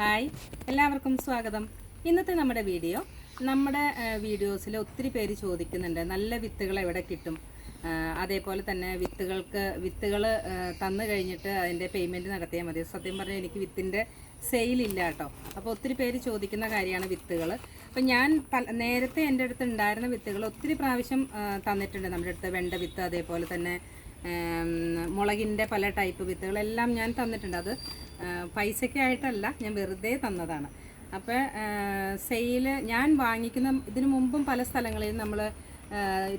Hi എല്ലാവർക്കും സ്വാഗതം. ഇന്നത്തെ നമ്മുടെ വീഡിയോ നമ്മുടെ വീഡിയോസിൽ ഒത്തിരി പേര് ചോദിക്കുന്നുണ്ട് നല്ല വിത്തുകൾ എവിടെ കിട്ടും? അതേപോലെ തന്നെ വിത്തുകൾക്ക് വിത്തുകൾ തന്നു കഴിഞ്ഞിട്ട് അതിന്റെ പേയ്മെന്റ് നടത്തിയാൽ മതി. സത്യം പറഞ്ഞാൽ എനിക്ക് വിത്തിന്റെ സെയിലില്ല കേട്ടോ. അപ്പോൾ ഒത്തിരി പേര് ചോദിക്കുന്ന കാര്യമാണ് വിത്തുകൾ. അപ്പോൾ ഞാൻ നേരത്തെ എന്റെ അടുത്ത് ഉണ്ടായിരുന്ന വിത്തുകൾ ഒത്തിരി പ്രാവശ്യം തന്നിട്ടുണ്ട്. നമ്മുടെ അടുത്ത് വെണ്ട വിത്ത് അതേപോലെ തന്നെ മുളകിന്റെ പല ടൈപ്പ് വിത്തുകളെല്ലാം ഞാൻ തന്നിട്ടുണ്ട്. അത് പൈസയ്ക്കായിട്ടല്ല ഞാൻ വെറുതെ തന്നതാണ്. അപ്പോൾ സെയിൽ ഞാൻ വാങ്ങിക്കുന്ന ഇതിനു മുമ്പും പല സ്ഥലങ്ങളിൽ നമ്മൾ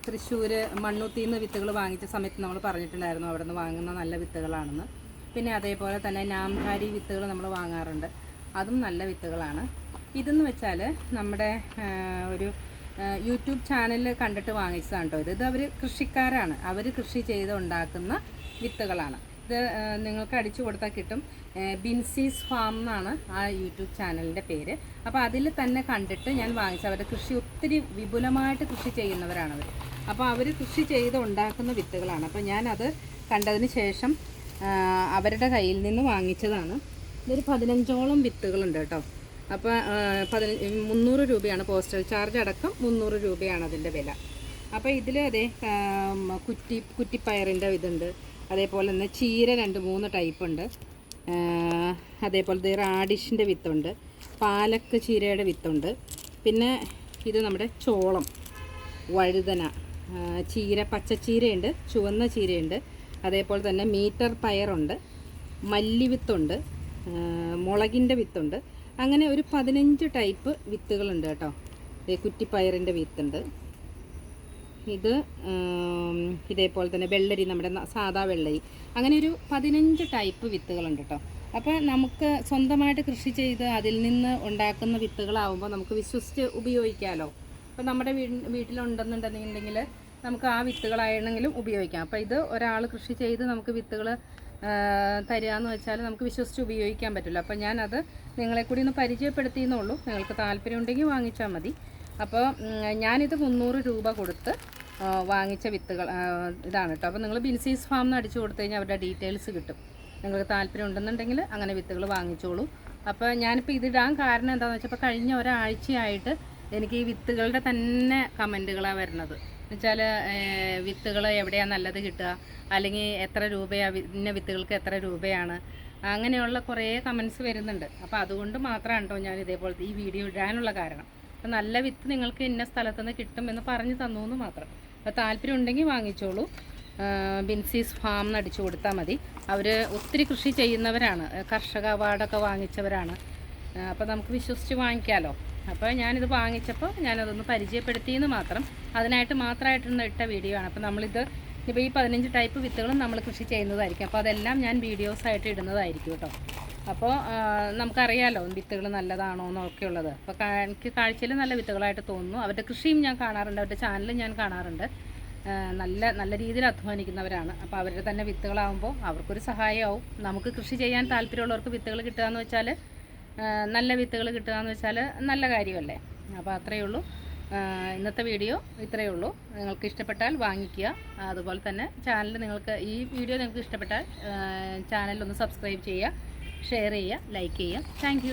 തൃശ്ശൂർ മണ്ണുത്തിൽ നിന്ന് വിത്തുകൾ വാങ്ങിച്ച സമയത്ത് നമ്മൾ പറഞ്ഞിട്ടുണ്ടായിരുന്നു അവിടെ നിന്ന് വാങ്ങുന്ന നല്ല വിത്തുകളാണെന്ന്. പിന്നെ അതേപോലെ തന്നെ നാംഹാരി വിത്തുകൾ നമ്മൾ വാങ്ങാറുണ്ട്. അതും നല്ല വിത്തുകളാണ്. ഇതെന്ന് വെച്ചാൽ നമ്മുടെ ഒരു യൂട്യൂബ് ചാനലിൽ കണ്ടിട്ട് വാങ്ങിച്ചതാണ് കേട്ടോ ഇത്. ഇത് അവർ കൃഷിക്കാരാണ്. അവർ കൃഷി ചെയ്ത് ഉണ്ടാക്കുന്ന വിത്തുകളാണ്. ഇത് നിങ്ങൾക്ക് അടിച്ചു കൊടുത്താൽ കിട്ടും. ബിൻസീസ് ഫാം എന്നാണ് ആ യൂട്യൂബ് ചാനലിന്റെ പേര്. അപ്പോൾ അതിൽ തന്നെ കണ്ടിട്ട് ഞാൻ വാങ്ങിച്ച അവരുടെ കൃഷി ഒത്തിരി വിപുലമായിട്ട് കൃഷി ചെയ്യുന്നവരാണ് അവർ അപ്പോൾ അവർ കൃഷി ചെയ്ത് ഉണ്ടാക്കുന്ന വിത്തുകളാണ്. അപ്പോൾ ഞാനത് കണ്ടതിന് ശേഷം അവരുടെ കയ്യിൽ നിന്ന് വാങ്ങിച്ചതാണ്. ഇതൊരു പതിനഞ്ചോളം വിത്തുകളുണ്ട് കേട്ടോ. അപ്പോൾ പതിനഞ്ച് മുന്നൂറ് രൂപയാണ് പോസ്റ്റൽ ചാർജ് അടക്കം മുന്നൂറ് രൂപയാണ് അതിന്റെ വില. അപ്പോൾ ഇതിൽ അതെ കുറ്റി കുറ്റിപ്പയറിന്റെ ഇതുണ്ട്. അതേപോലെ തന്നെ ചീര രണ്ട് മൂന്ന് ടൈപ്പ് ഉണ്ട്. അതേപോലെ ദേ റാഡിഷിന്റെ വിത്തുണ്ട്. പാലക്ക് ചീരയുടെ വിത്തുണ്ട്. പിന്നെ ഇത് നമ്മുടെ ചോളം വഴുതന ചീര പച്ചച്ചീരയുണ്ട് ചുവന്ന ചീരയുണ്ട്. അതേപോലെ തന്നെ മീറ്റർ പയറുണ്ട് മല്ലിവിത്തുണ്ട് മുളകിന്റെ വിത്തുണ്ട് അങ്ങനെ ഒരു പതിനഞ്ച് ടൈപ്പ് വിത്തുകളുണ്ട് കേട്ടോ. കുറ്റിപ്പയറിന്റെ വിത്തുണ്ട്. ഇത് ഇതേപോലെ തന്നെ വെള്ളരി നമ്മുടെ സാധാ വെള്ളരി. അങ്ങനെ ഒരു പതിനഞ്ച് ടൈപ്പ് വിത്തുകളുണ്ട് കേട്ടോ അപ്പോൾ നമുക്ക് സ്വന്തമായിട്ട് കൃഷി ചെയ്ത് അതിൽ നിന്ന് ഉണ്ടാക്കുന്ന വിത്തുകളാവുമ്പോൾ നമുക്ക് വിശ്വസിച്ച് ഉപയോഗിക്കാമല്ലോ അപ്പോൾ നമ്മുടെ വീ വീട്ടിലുണ്ടെന്നുണ്ടെന്നുണ്ടെങ്കിൽ നമുക്ക് ആ വിത്തുകളായിരുന്നെങ്കിലും ഉപയോഗിക്കാം. അപ്പോൾ ഇത് ഒരാൾ കൃഷി ചെയ്ത് നമുക്ക് വിത്തുകൾ തരിക എന്ന് വെച്ചാൽ നമുക്ക് വിശ്വസിച്ച് ഉപയോഗിക്കാൻ പറ്റില്ല. അപ്പോൾ ഞാനത് നിങ്ങളെ കൂടി ഒന്ന് പരിചയപ്പെടുത്തിയെന്നുള്ളൂ നിങ്ങൾക്ക് താല്പര്യം ഉണ്ടെങ്കിൽ വാങ്ങിച്ചാൽ മതി അപ്പോൾ ഞാനിത് മുന്നൂറ് രൂപ കൊടുത്ത് വാങ്ങിച്ച വിത്തുകൾ ഇതാണ് കേട്ടോ അപ്പോൾ നിങ്ങൾ ബിൻസീസ് ഫാം എന്ന് അടിച്ചു കൊടുത്തു കഴിഞ്ഞാൽ അവരുടെ ഡീറ്റെയിൽസ് കിട്ടും. നിങ്ങൾക്ക് താല്പര്യം ഉണ്ടെന്നുണ്ടെങ്കിൽ അങ്ങനെ വിത്തുകൾ വാങ്ങിച്ചോളൂ. അപ്പോൾ ഞാനിപ്പോൾ ഇതിടാൻ കാരണം എന്താണെന്ന് വെച്ചാൽ ഇപ്പോൾ കഴിഞ്ഞ ഒരാഴ്ചയായിട്ട് എനിക്ക് ഈ വിത്തുകളുടെ തന്നെ കമന്റുകളാണ് വരുന്നത്. എന്നുവെച്ചാൽ വിത്തുകൾ എവിടെയാണ് നല്ലത് കിട്ടുക? അല്ലെങ്കിൽ എത്ര രൂപയാണ് ഇന്ന വിത്തുകൾക്ക് എത്ര രൂപയാണ്? അങ്ങനെയുള്ള കുറേ കമൻസ് വരുന്നുണ്ട്. അപ്പോൾ അതുകൊണ്ട് മാത്രമാണ് കേട്ടോ ഞാൻ ഇതേപോലത്തെ ഈ വീഡിയോ ഇടാനുള്ള കാരണം. അപ്പോൾ നല്ല വിത്ത് നിങ്ങൾക്ക് ഇന്ന സ്ഥലത്തുനിന്ന് കിട്ടുമെന്ന് കിട്ടും പറഞ്ഞു തന്നു എന്ന് മാത്രം. അപ്പോൾ താല്പര്യം ഉണ്ടെങ്കിൽ വാങ്ങിച്ചോളൂ ബിൻസീസ് ഫാം എന്ന് കൊടുത്താൽ മതി. അവർ ഒത്തിരി കൃഷി ചെയ്യുന്നവരാണ്. കർഷക അവാർഡൊക്കെ വാങ്ങിച്ചവരാണ്. അപ്പോൾ നമുക്ക് വിശ്വസിച്ച് വാങ്ങിക്കാമല്ലോ അപ്പോൾ ഞാനിത് വാങ്ങിച്ചപ്പോൾ ഞാനതൊന്ന് പരിചയപ്പെടുത്തിയെന്ന് മാത്രം. അതിനായിട്ട് മാത്രമായിട്ടൊന്ന് ഇട്ട വീഡിയോ ആണ്. അപ്പോൾ നമ്മളിത് ഇപ്പോൾ ഈ പതിനഞ്ച് ടൈപ്പ് വിത്തുകളും നമ്മൾ കൃഷി ചെയ്യുന്നതായിരിക്കും. അപ്പോൾ അതെല്ലാം ഞാൻ വീഡിയോസായിട്ട് ഇടുന്നതായിരിക്കും കേട്ടോ. അപ്പോൾ നമുക്കറിയാലോ വിത്തുകൾ നല്ലതാണോ എന്നൊക്കെ ഉള്ളത്. അപ്പോൾ എനിക്ക് കാഴ്ചയിൽ നല്ല വിത്തുകളായിട്ട് തോന്നുന്നു. അവരുടെ കൃഷിയും ഞാൻ കാണാറുണ്ട്. അവരുടെ ചാനലും ഞാൻ കാണാറുണ്ട്. നല്ല നല്ല രീതിയിൽ അധ്വാനിക്കുന്നവരാണ്. അപ്പോൾ അവരുടെ തന്നെ വിത്തുകളാകുമ്പോൾ അവർക്കൊരു സഹായമാവും. നമുക്ക് കൃഷി ചെയ്യാൻ താല്പര്യമുള്ളവർക്ക് വിത്തുകൾ കിട്ടുക എന്ന് വെച്ചാൽ നല്ല വിത്തുകൾ കിട്ടുക എന്ന് വെച്ചാൽ നല്ല കാര്യമല്ലേ? അപ്പോൾ അത്രയേ ഉള്ളൂ. ഇന്നത്തെ വീഡിയോ ഇത്രയേ ഉള്ളൂ. നിങ്ങൾക്ക് ഇഷ്ടപ്പെട്ടാൽ വാങ്ങിക്കുക. അതുപോലെ തന്നെ ചാനൽ നിങ്ങൾക്ക് ഈ വീഡിയോ നിങ്ങൾക്ക് ഇഷ്ടപ്പെട്ടാൽ ചാനലൊന്ന് സബ്സ്ക്രൈബ് ചെയ്യുക. ഷെയർ ചെയ്യുക ലൈക്ക് ചെയ്യുക. താങ്ക്